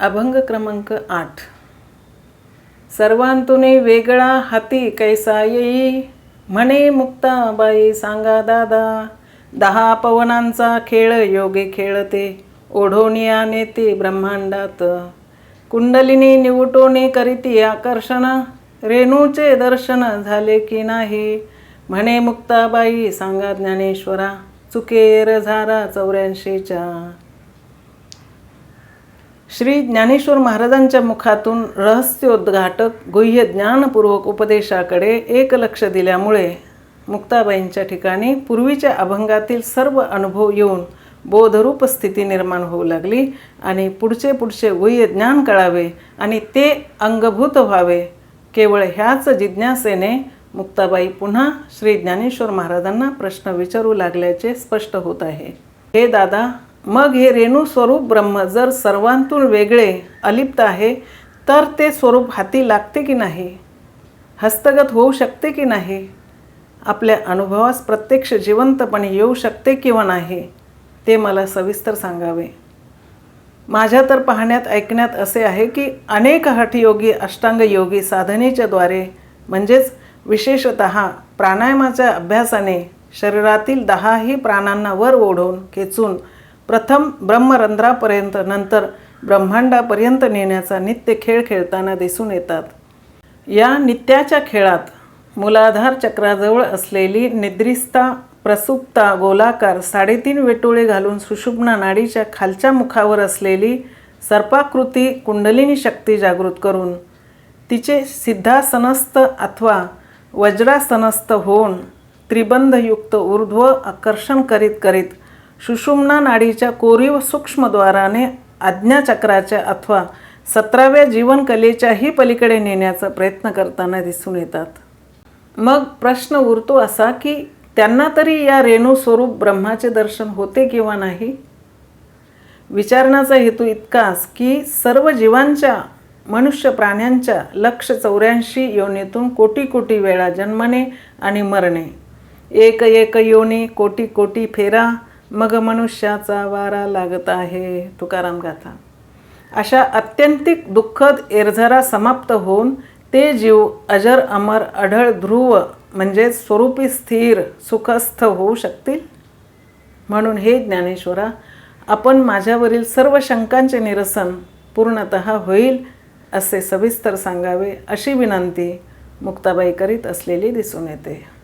अभंग क्रमांक आठ. सर्वांतुने वेगळा हाती कैसा येई? म्हणे मुक्ताबाई सांगा दादा दहा पवनांचा खेळ योगे खेळते ओढोनिया नेते ब्रह्मांडात. कुंडलिनी निवटोने करीती आकर्षण रेणूचे दर्शन झाले की नाही? म्हणे मुक्ताबाई सांगा ज्ञानेश्वरा चुकेर झारा चौऱ्याऐंशीच्या. श्री ज्ञानेश्वर महाराजांच्या मुखातून रहस्योद्घाटक गुह्य ज्ञानपूर्वक उपदेशाकडे एक लक्ष दिल्यामुळे मुक्ताबाईंच्या ठिकाणी पूर्वीच्या अभंगातील सर्व अनुभव येऊन बोधरूप स्थिती निर्माण होऊ लागली आणि पुढचे पुढचे गुह्य ज्ञान कळावे आणि ते अंगभूत व्हावे. केवळ ह्याच जिज्ञासेने मुक्ताबाई पुन्हा श्री ज्ञानेश्वर महाराजांना प्रश्न विचारू लागल्याचे स्पष्ट होत आहे. हे दादा मग हे रेणू स्वरूप ब्रह्म जर सर्वांतून वेगळे अलिप्त आहे तर ते स्वरूप हाती लागते की नाही? हस्तगत होऊ शकते की नाही? आपल्या अनुभवास प्रत्यक्ष जिवंतपणे येऊ शकते किंवा नाही ते मला सविस्तर सांगावे. माझ्या तर पाहण्यात ऐकण्यात असे आहे की अनेक हठयोगी अष्टांगयोगी साधनेच्या द्वारे म्हणजेच विशेषत प्राणायामाच्या अभ्यासाने शरीरातील दहाही प्राणांना वर ओढून खेचून प्रथम ब्रह्मरंध्रापर्यंत नंतर ब्रह्मांडापर्यंत नेण्याचा नित्य खेळ खेळताना दिसून येतात. या नित्याच्या खेळात मूलाधार चक्राजवळ असलेली निद्रिस्ता प्रसुप्ता गोलाकार साडेतीन वेटोळे घालून सुषुभ्ना नाडीच्या खालच्या मुखावर असलेली सर्पाकृती कुंडलिनी शक्ती जागृत करून तिचे सिद्धासनस्थ अथवा वज्रासनस्थ होऊन त्रिबंधयुक्त ऊर्ध्व आकर्षण करीत करीत सुषुम्ना नाडीच्या कोरीव सूक्ष्मद्वाराने आज्ञाचक्राच्या अथवा सतराव्या जीवनकलेच्याही पलीकडे नेण्याचा प्रयत्न करताना दिसून येतात. मग प्रश्न उरतो असा की त्यांना तरी या रेणू स्वरूप ब्रह्माचे दर्शन होते किंवा नाही? विचारण्याचा हेतू इतकाच की सर्व जीवांच्या मनुष्य प्राण्यांच्या लक्ष चौऱ्याऐंशी योनीतून कोटी कोटी वेळा जन्मणे आणि मरणे. एक एक योनी कोटी कोटी फेरा मग मनुष्याचा वारा लागत आहे तुकाराम गाथा. अशा अत्यंतिक दुःखद एरझरा समाप्त होऊन ते जीव अजर अमर अढळ ध्रुव म्हणजे स्वरूपी स्थिर सुखस्थ होऊ शकतील? म्हणून हे ज्ञानेश्वरा आपण माझ्यावरील सर्व शंकांचे निरसन पूर्णत होईल असे सविस्तर सांगावे अशी विनंती मुक्ताबाई करीत असलेली दिसून येते.